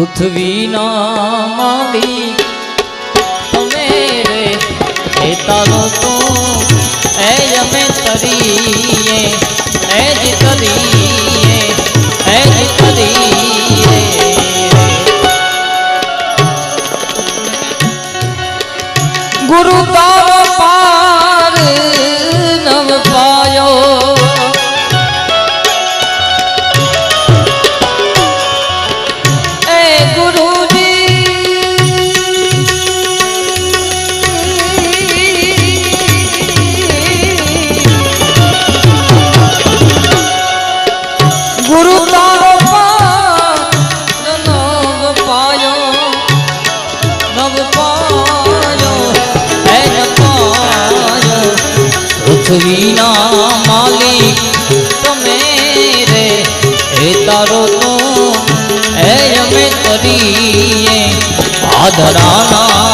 પૃથ્વીના માલી તમે રે એ તો, એ અમે તરીએ એ જ તરીએ એ જ તરીએ ગુરુ તારો તો હે અમે કરીએ આધરાના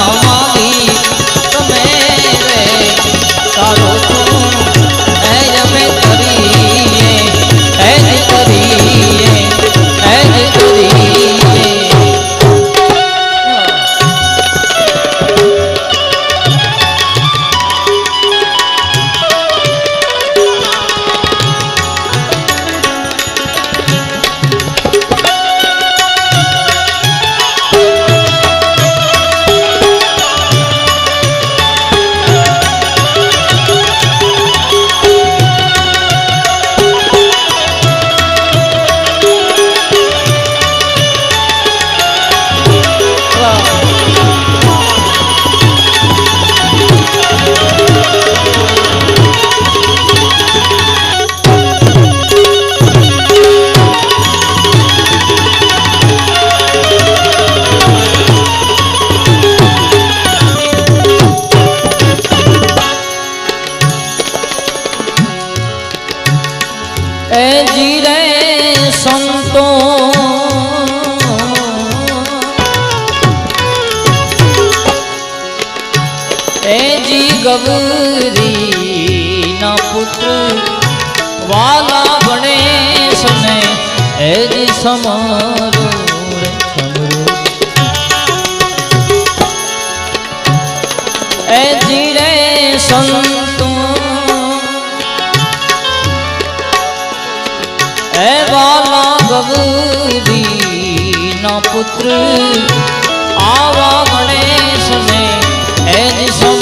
એ જી ગવરી ના પુત્ર વાલા ભણે ને એજી સમારો એજી રે સંતો, એ વાલા ગૌરી ના પુત્ર, આવા ગણેશ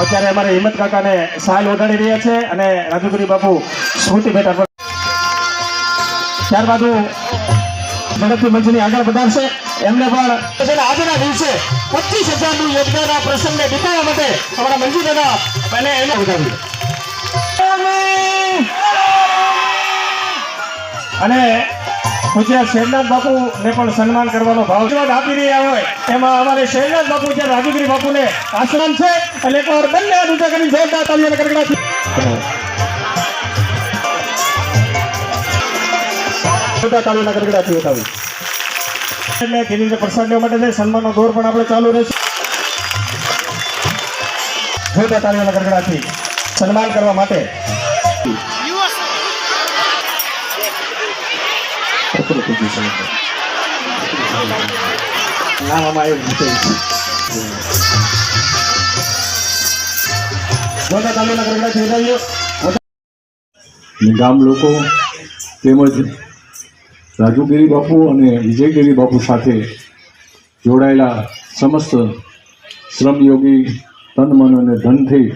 અત્યારે અમારે હિંમત કાકાને સહાય વગાડી રહ્યા છે અને રાજુગુરી બાપુ સ્મૃતિ ભેટ આપવા ત્યારબાદ ઝડપથી મંચની આગળ વધારશે. એમને પણ આજના દિવસે પચીસ હજારનું યોગદાન આ પ્રસંગને દીપાવવા માટે અમારા મંજુ દાદા અને એને વધાવ્યું અને પૂજ્ય શેરનાથ બાપુ પણ સન્માન કરવાનો ભાવ આપી રહ્યા હોય. એમાં અમારે શેરનાથ બાપુ છે રાજુગીરી બાપુને આશ્રમ છે. એકવાર બંને હાથ કરીને જોરદાર તાલીઓ અને તાલીઓના એટલે ધીરે ધીરે પ્રસાદ લેવા માટે સન્માનનો દોર પણ આપણે ચાલુ રહેશે. જોરદાર તાલીઓના ગરગડાથી સન્માન કરવા માટે. ગડગડાથી વધાવીએ. ગામ લોકો તેમજ રાજુગીરી બાપુ અને વિજયગીરી બાપુ સાથે જોડાયેલા સમસ્ત શ્રમયોગી તન મન અને ધનથી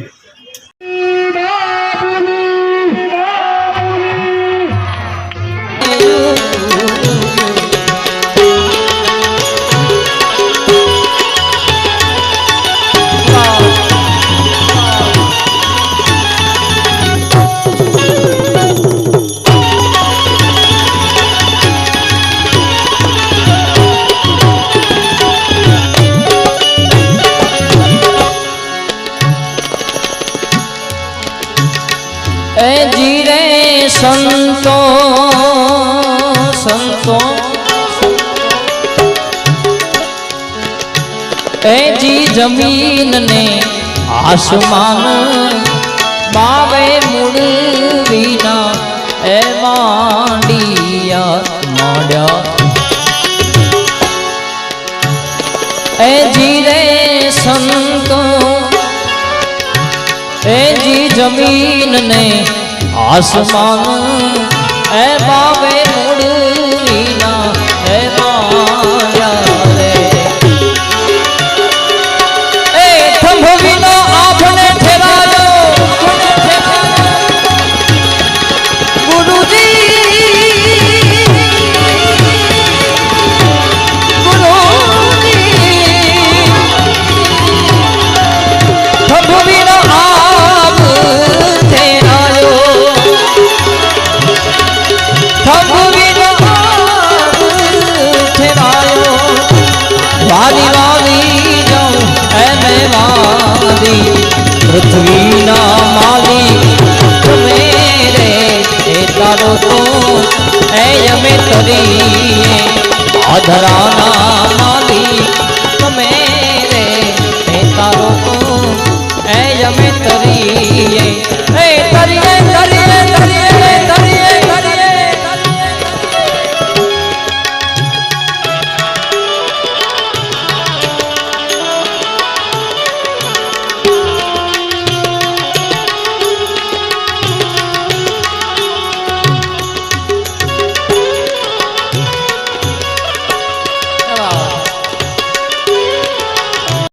સંતો સંતો. એ જી જમીન ને આસમાન બાવે મૂળ વિના, એ માંડિયા માંડ્યા. એ જીરે સંતો, એ જી જમીન ને આસમાન એ બાવે તારો તો